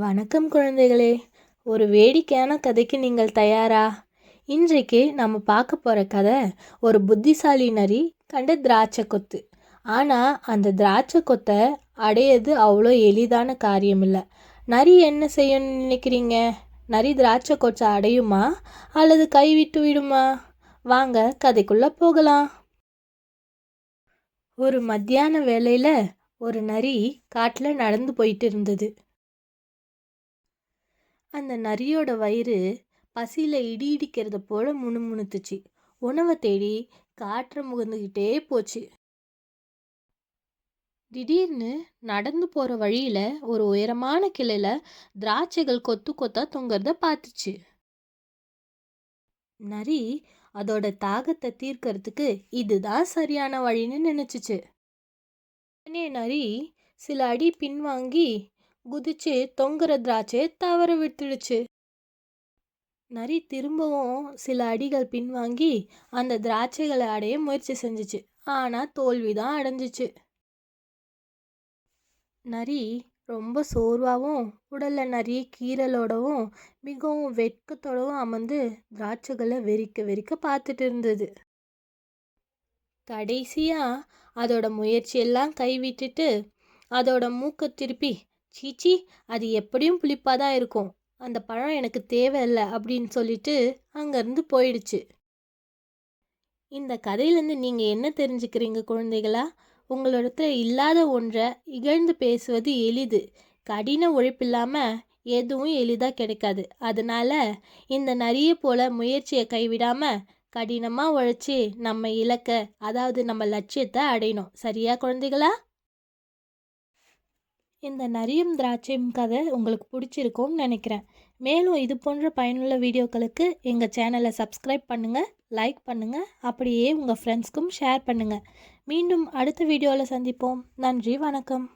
வணக்கம் குழந்தைகளே. ஒரு வேடிக்கையான கதைக்கு நீங்கள் தயாரா? இன்றைக்கு நம்ம பார்க்க போகிற கதை ஒரு புத்திசாலி நரி கண்ட திராட்சை கொத்து. ஆனால் அந்த திராட்சை கொத்தை அடையிறது அவ்வளோ எளிதான காரியம் இல்லை நரி என்ன செய்யணும்னு நினைக்கிறீங்க? நரி திராட்சை கொச்சை அடையுமா? அல்லது கைவிட்டு விடுமா? வாங்க கதைக்குள்ளே போகலாம். ஒரு மத்தியான வேளையில் ஒரு நரி காட்டில் நடந்து போயிட்டு இருந்தது. அந்த நரியோட வயிறு பசியில் இடி இடிக்கிறத போல முணுமுணுத்துச்சு. உணவை தேடி காற்றை முகந்துக்கிட்டே போச்சு. திடீர்னு நடந்து போகிற வழியில் ஒரு உயரமான கிளையில் திராட்சைகள் கொத்து கொத்தா தொங்கிறத பார்த்துச்சு நரி அதோட தாகத்தை தீர்க்கறதுக்கு இதுதான் சரியான வழின்னு நினச்சிச்சு. உடனே நரி சில அடி பின்வாங்கி குதிச்சு தொங்குற திராட்சையை தவற விட்டுடுச்சு. நரி திரும்பவும் சில அடிகள் பின்வாங்கி அந்த திராட்சைகளை அடைய முயற்சி செஞ்சுச்சு. ஆனால் தோல்வி தான் அடைஞ்சிச்சு. நரி ரொம்ப சோர்வாகவும் உடலில் நிறைய கீரலோடவும் மிகவும் வெட்கத்தோடவும் அமர்ந்து திராட்சைகளை வெறிக்க வெறிக்க பார்த்துட்டு இருந்தது. கடைசியாக அதோட முயற்சியெல்லாம் கைவிட்டுட்டு அதோட மூக்கை திருப்பி சீச்சி அது எப்படியும் புளிப்பாக தான் இருக்கும். அந்த பழம் எனக்கு தேவையில்லை அப்படின்னு சொல்லிட்டு அங்கேருந்து போயிடுச்சு. இந்த கதையிலேருந்து நீங்கள் என்ன தெரிஞ்சுக்கிறீங்க குழந்தைகளா? உங்களிடத்துல இல்லாத ஒன்றை இகழ்ந்து பேசுவது எளிது. கடின உழைப்பில்லாமல் எதுவும் எளிதாக கிடைக்காது. அதனால் இந்த நிறைய போல முயற்சியை கைவிடாமல் கடினமாக உழைச்சி நம்ம இலக்க அதாவது நம்ம லட்சியத்தை அடையணும். சரியா குழந்தைகளா? இந்த நரியும் திராட்சையும் கதை உங்களுக்கு பிடிச்சிருக்கும்னு நினைக்கிறேன். மேலும் இது போன்ற பயனுள்ள வீடியோக்களுக்கு எங்கள் சேனலை சப்ஸ்கிரைப் பண்ணுங்கள் லைக் பண்ணுங்கள் அப்படியே உங்கள் ஃப்ரெண்ட்ஸ்க்கும் ஷேர் பண்ணுங்கள் மீண்டும் அடுத்த வீடியோவில் சந்திப்போம். நன்றி வணக்கம்.